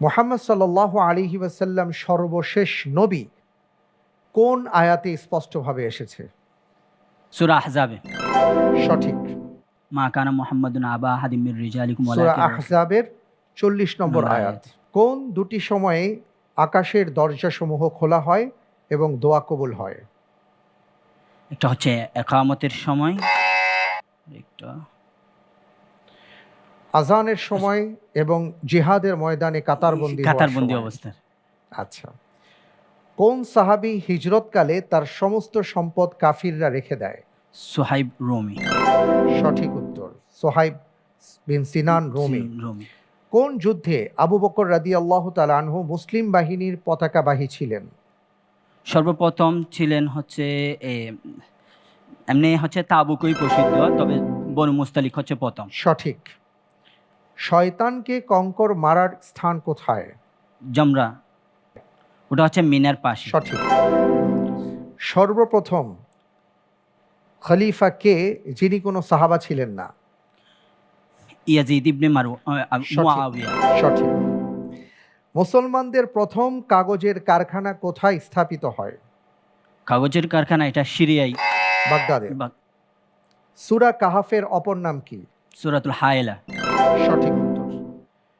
মোহাম্মদ সাল্লাহ আলিহি ওয়াসাল্লাম সর্বশেষ নবী কোন আয়াতে স্পষ্টভাবে এসেছে? সুরা আহজাবে। সঠিক। মা কানা মোহাম্মদুন আবা হাদিমির রিজালিকুম সূরা আহজাবের চল্লিশ নম্বর নম্বর আয়াত। কোন দুটি সময়ে আকাশের দরজাসমূহ খোলা হয় এবং দোয়া কবুল হয়? একটা হচ্ছে একামতের সময় একটা আজানের সময় এবং জিহাদের ময়দানে কাতারবন্দি কাতারবন্দি সময়। অবস্থার। আচ্ছা। কোন সাহাবি হিজরতকালে তার সমস্ত সম্পদ কাফিররা রেখে দেয়? সোহাইব রোমি। সঠিক উত্তর সোহাইব বিন সিনান রুমি। রুমি। কোন যুদ্ধে আবু বকর রাদি আল্লাহ আনহু মুসলিম বাহিনীর পতাকাবাহী ছিলেন? সর্বপ্রথম ছিলেন হচ্ছে এমনি হচ্ছে তাবুকই প্রসিদ্ধ তবে বনু মুস্তালিক হচ্ছে প্রথম। সঠিক। শয়তানকে কঙ্কর মারার স্থান কোথায়? জমরা। ওটা হচ্ছে মিনার পাশে। সঠিক। সর্বপ্রথম খলিফা কে যিনি কোনো সাহাবা ছিলেন না। ইয়াজিদ ইবনে মারু সঠিক। মুআবিয়া সঠিক। মুসলমানদের প্রথম কাগজের কারখানা কোথায় স্থাপিত হয়? কাগজের কারখানা এটা সিরিয়াই বাগদাদে। সুরা কাহাফের অপর নাম কি? সুরাতুল হায়লা। সঠিক